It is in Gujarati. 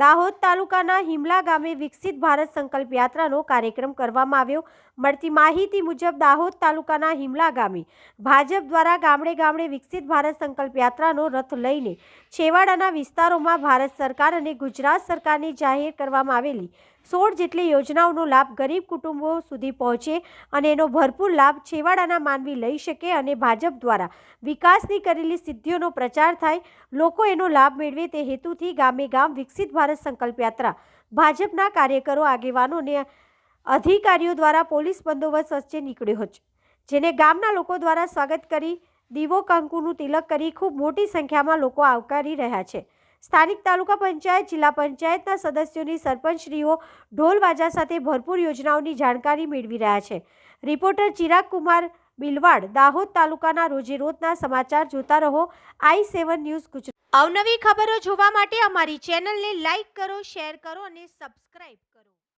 દાહોદ તાલુકાના હિમલા ગામે વિકસિત ભારત સંકલ્પ યાત્રાનો કાર્યક્રમ કરવામાં આવ્યો. મળતી માહિતી મુજબ દાહોદ તાલુકાના હિમલા ગામે ભાજપ દ્વારા ગામડે ગામડે વિકસિત ભારત સંકલ્પ યાત્રાનો રથ લઈને છેવાડાના વિસ્તારોમાં ભારત સરકાર અને ગુજરાત સરકારની જાહેર કરવામાં આવેલી સોળ જેટલી યોજનાઓનો લાભ ગરીબ કુટુંબો સુધી પહોંચે અને એનો ભરપૂર લાભ છેવાડાના માનવી લઈ શકે અને ભાજપ દ્વારા વિકાસની કરેલી સિદ્ધિઓનો પ્રચાર થાય. લોકો એનો લાભ મેળવે તે હેતુથી ગામે ગામ વિકસિત ભારત સંકલ્પ યાત્રા. ભાજપના કાર્યકરો, આગેવાનો અને અધિકારીઓ દ્વારા પોલીસ બંદોબસ્ત વચ્ચે નીકળ્યો હતો, જેને ગામના લોકો દ્વારા સ્વાગત કરી, દીવો કંકુનું તિલક કરી ખૂબ મોટી સંખ્યામાં લોકો આવકારી રહ્યા છે. સ્થાનિક તાલુકા પંચાયત, જિલ્લા પંચાયતના સદસ્યોની સરપંચશ્રીઓ ઢોલ વાજા સાથે ભરપૂર યોજનાઓની જાણકારી મેળવી રહ્યા છે. રિપોર્ટર ચિરાગ કુમાર બિલવાડ, દાહોદ તાલુકાના રોજેરોજના સમાચાર જોતા રહો. I seven news Gujarat. અવનવી ખબરો જોવા માટે અમારી ચેનલને લાઈક કરો, શેર કરો અને સબસ્ક્રાઈબ કરો.